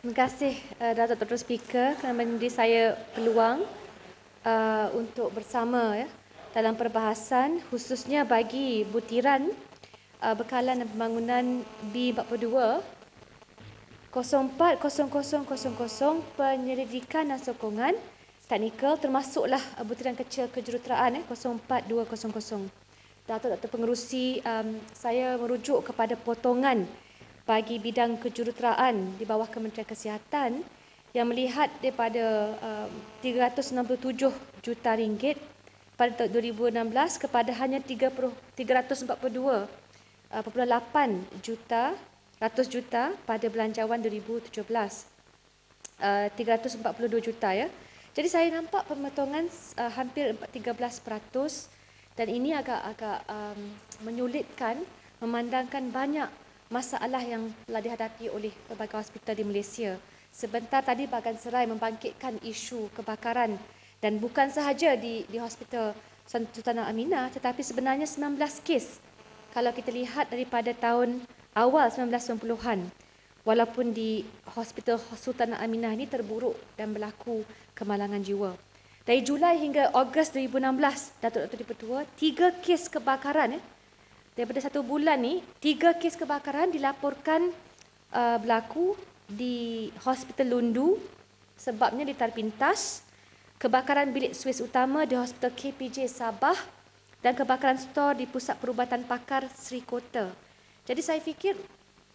Terima kasih uh, Datuk Dr. Speaker kerana memberi saya peluang uh, untuk bersama ya dalam perbahasan khususnya bagi butiran uh, bekalan dan pembangunan B42 040000 penyelidikan dan sokongan teknikal termasuklah uh, butiran kecil kejuruteraan eh 04200. Datuk Dr. Pengerusi um, saya merujuk kepada potongan bagi bidang kejuruteraan di bawah Kementerian Kesihatan yang melihat daripada um, 367 juta ringgit pada tahun 2016 kepada hanya 30, 342 uh, juta ratus juta pada belanjawan 2017 uh, 342 juta ya. Jadi saya nampak pemotongan uh, hampir 13% dan ini agak-agak um, menyulitkan memandangkan banyak masalah yang telah dihadapi oleh pelbagai hospital di Malaysia. Sebentar tadi Bagan Serai membangkitkan isu kebakaran dan bukan sahaja di di Hospital Sultanah Aminah tetapi sebenarnya 19 kes kalau kita lihat daripada tahun awal 1990-an walaupun di Hospital Sultanah Aminah ini terburuk dan berlaku kemalangan jiwa. Dari Julai hingga Ogos 2016, Datuk Datuk Dipertua, tiga kes kebakaran eh, daripada satu bulan ni tiga kes kebakaran dilaporkan uh, berlaku di Hospital Lundu sebabnya di Tarpintas kebakaran bilik Swiss utama di Hospital KPJ Sabah dan kebakaran stor di Pusat Perubatan Pakar Sri Kota. Jadi saya fikir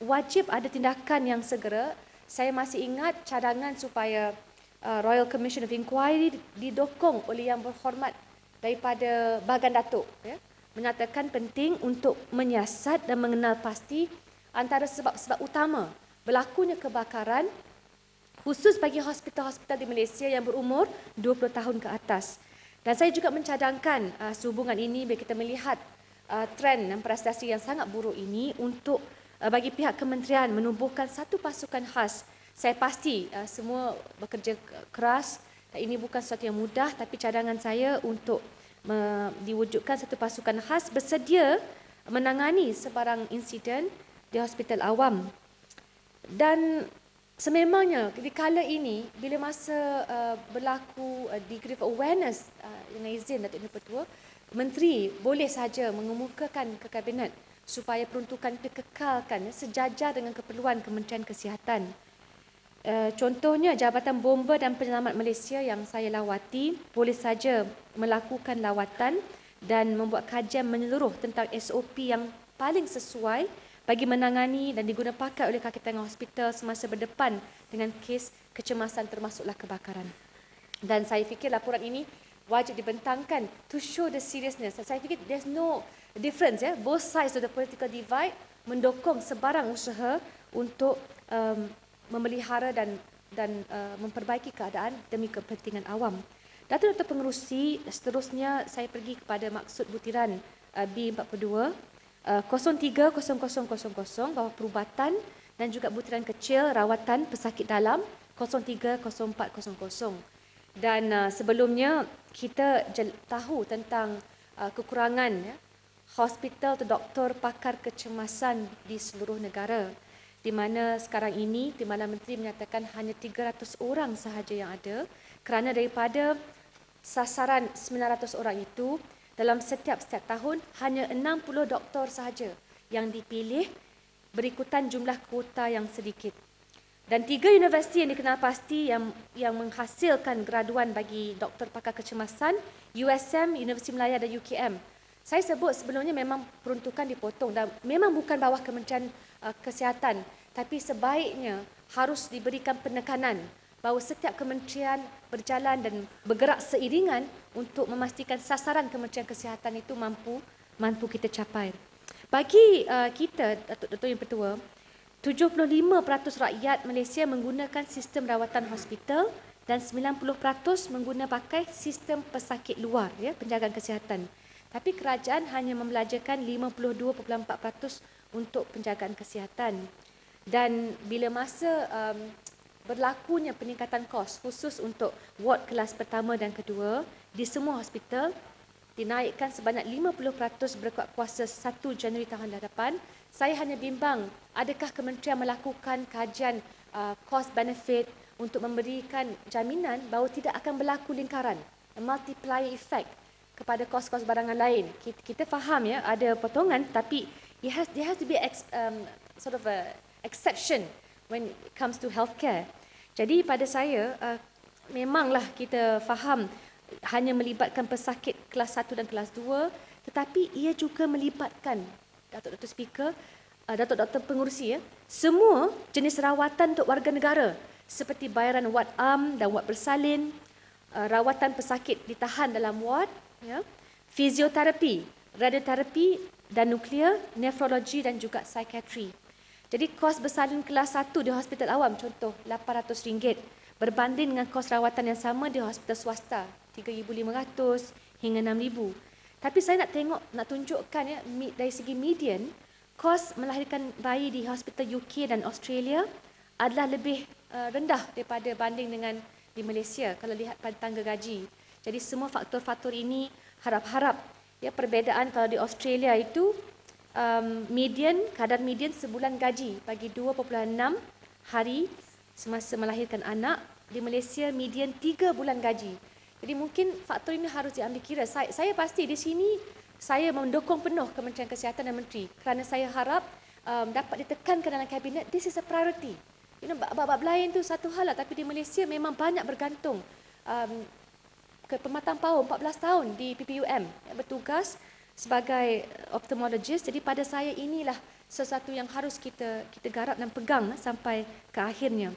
wajib ada tindakan yang segera. Saya masih ingat cadangan supaya uh, Royal Commission of Inquiry didokong oleh yang berhormat daripada Bagan Datuk. Ya menyatakan penting untuk menyiasat dan mengenal pasti antara sebab-sebab utama berlakunya kebakaran khusus bagi hospital-hospital di Malaysia yang berumur 20 tahun ke atas. Dan saya juga mencadangkan uh, sehubungan ini bila kita melihat uh, trend dan prestasi yang sangat buruk ini untuk uh, bagi pihak kementerian menubuhkan satu pasukan khas. Saya pasti uh, semua bekerja keras ini bukan sesuatu yang mudah tapi cadangan saya untuk diwujudkan satu pasukan khas bersedia menangani sebarang insiden di hospital awam. Dan sememangnya di kala ini bila masa uh, berlaku uh, degree of awareness uh, dengan izin Datuk Ibu Petua, menteri boleh saja mengemukakan ke kabinet supaya peruntukan dikekalkan sejajar dengan keperluan Kementerian Kesihatan. Uh, contohnya Jabatan Bomba dan Penyelamat Malaysia yang saya lawati boleh saja melakukan lawatan dan membuat kajian menyeluruh tentang SOP yang paling sesuai bagi menangani dan digunakan pakai oleh kaki tengah hospital semasa berdepan dengan kes kecemasan termasuklah kebakaran. Dan saya fikir laporan ini wajib dibentangkan to show the seriousness. Saya fikir there's no difference ya. Both sides of the political divide mendukung sebarang usaha untuk um, memelihara dan dan uh, memperbaiki keadaan demi kepentingan awam. Datuk Datuk Pengerusi, seterusnya saya pergi kepada maksud butiran uh, B42 uh, 030000 bawah perubatan dan juga butiran kecil rawatan pesakit dalam 030400. Dan uh, sebelumnya kita tahu tentang uh, kekurangan ya, hospital atau doktor pakar kecemasan di seluruh negara di mana sekarang ini Timbalan Menteri menyatakan hanya 300 orang sahaja yang ada kerana daripada sasaran 900 orang itu dalam setiap setiap tahun hanya 60 doktor sahaja yang dipilih berikutan jumlah kuota yang sedikit. Dan tiga universiti yang dikenal pasti yang yang menghasilkan graduan bagi doktor pakar kecemasan, USM, Universiti Melaya dan UKM. Saya sebut sebelumnya memang peruntukan dipotong dan memang bukan bawah Kementerian Uh, kesihatan tapi sebaiknya harus diberikan penekanan bahawa setiap kementerian berjalan dan bergerak seiringan untuk memastikan sasaran kementerian kesihatan itu mampu mampu kita capai. Bagi uh, kita Datuk Datuk Yang Pertua, 75% rakyat Malaysia menggunakan sistem rawatan hospital dan 90% menggunakan pakai sistem pesakit luar ya penjagaan kesihatan. Tapi kerajaan hanya membelajarkan 52.4% untuk penjagaan kesihatan. Dan bila masa um, berlakunya peningkatan kos khusus untuk ward kelas pertama dan kedua di semua hospital dinaikkan sebanyak 50% berkuat kuasa 1 Januari tahun hadapan, saya hanya bimbang adakah kementerian melakukan kajian uh, cost benefit untuk memberikan jaminan bahawa tidak akan berlaku lingkaran, multiplier effect kepada kos-kos barangan lain. Kita, kita faham ya ada potongan tapi it has there has to be ex, um, sort of a exception when it comes to healthcare. Jadi pada saya uh, memanglah kita faham hanya melibatkan pesakit kelas 1 dan kelas 2 tetapi ia juga melibatkan datuk-datuk speaker uh, datuk-datuk pengurusi ya semua jenis rawatan untuk warga negara seperti bayaran wad am dan wad bersalin uh, rawatan pesakit ditahan dalam wad ya fizioterapi radioterapi dan nuklear nefrologi dan juga psikiatri jadi kos bersalin kelas 1 di hospital awam contoh RM800 berbanding dengan kos rawatan yang sama di hospital swasta RM3,500 hingga RM6,000. Tapi saya nak tengok, nak tunjukkan ya, dari segi median, kos melahirkan bayi di hospital UK dan Australia adalah lebih uh, rendah daripada banding dengan di Malaysia kalau lihat pada tangga gaji. Jadi semua faktor-faktor ini harap-harap ya perbezaan kalau di Australia itu um, median kadar median sebulan gaji bagi 2.6 hari semasa melahirkan anak di Malaysia median 3 bulan gaji. Jadi mungkin faktor ini harus diambil kira. Saya, saya pasti di sini saya mendukung penuh Kementerian Kesihatan dan Menteri kerana saya harap um, dapat ditekankan dalam kabinet this is a priority. You know bab-bab lain tu satu hal lah tapi di Malaysia memang banyak bergantung um, pematang paut 14 tahun di PPUM bertugas sebagai ophthalmologist. Jadi pada saya inilah sesuatu yang harus kita kita garap dan pegang eh, sampai ke akhirnya.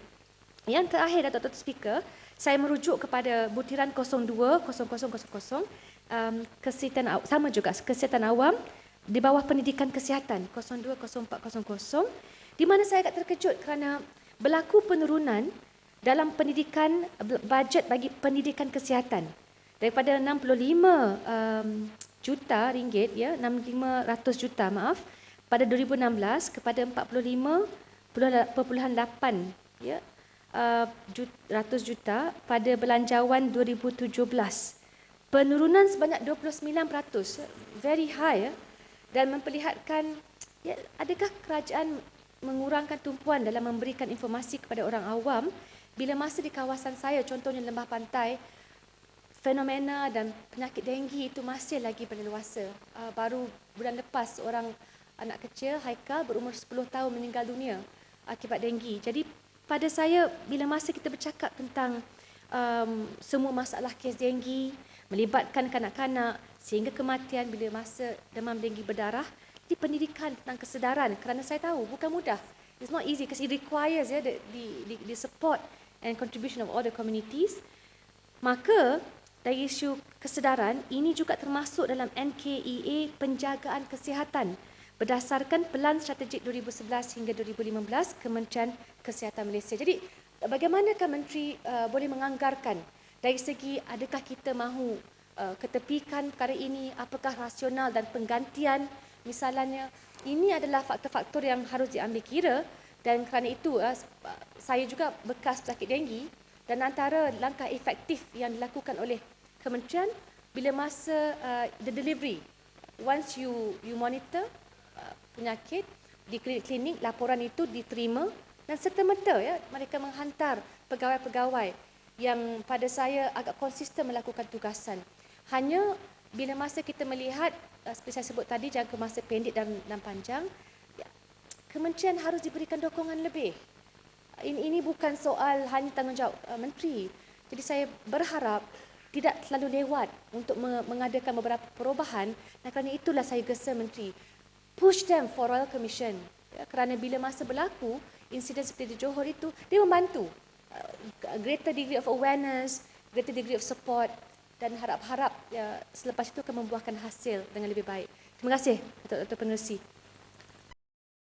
Yang terakhir Datuk Speaker, saya merujuk kepada butiran 02 0000 um, kesihatan sama juga kesihatan awam di bawah pendidikan kesihatan 020400 di mana saya agak terkejut kerana berlaku penurunan dalam pendidikan bajet bagi pendidikan kesihatan. Daripada 65 um, juta ringgit ya 6500 juta maaf pada 2016 kepada 45.8 ya uh, ratus juta pada belanjawan 2017 penurunan sebanyak 29% very high ya dan memperlihatkan ya adakah kerajaan mengurangkan tumpuan dalam memberikan informasi kepada orang awam bila masa di kawasan saya contohnya lembah pantai fenomena dan penyakit denggi itu masih lagi berleluasa uh, baru bulan lepas orang anak kecil Haikal berumur 10 tahun meninggal dunia akibat denggi. Jadi pada saya bila masa kita bercakap tentang um, semua masalah kes denggi melibatkan kanak-kanak sehingga kematian bila masa demam denggi berdarah di pendidikan tentang kesedaran kerana saya tahu bukan mudah. It's not easy because it requires ya the, the, the support and contribution of all the communities. Maka dari isu kesedaran ini juga termasuk dalam NKEA penjagaan kesihatan berdasarkan Pelan Strategik 2011 hingga 2015 Kementerian Kesihatan Malaysia. Jadi bagaimanakah menteri uh, boleh menganggarkan dari segi adakah kita mahu uh, ketepikan perkara ini, apakah rasional dan penggantian misalnya ini adalah faktor-faktor yang harus diambil kira dan kerana itu uh, saya juga bekas pesakit denggi dan antara langkah efektif yang dilakukan oleh kementerian bila masa uh, the delivery once you you monitor penyakit di klinik-klinik laporan itu diterima dan serta-merta ya mereka menghantar pegawai-pegawai yang pada saya agak konsisten melakukan tugasan. Hanya bila masa kita melihat uh, seperti saya sebut tadi jangka masa pendek dan, dan panjang kementerian harus diberikan dokongan lebih. Ini, ini bukan soal hanya tanggungjawab uh, menteri. Jadi saya berharap tidak terlalu lewat untuk mengadakan beberapa perubahan dan kerana itulah saya gesa menteri push them for Royal Commission. Ya, kerana bila masa berlaku, insiden seperti di Johor itu, dia membantu. Uh, greater degree of awareness, greater degree of support dan harap-harap ya, selepas itu akan membuahkan hasil dengan lebih baik. Terima kasih, Datuk Pengerusi.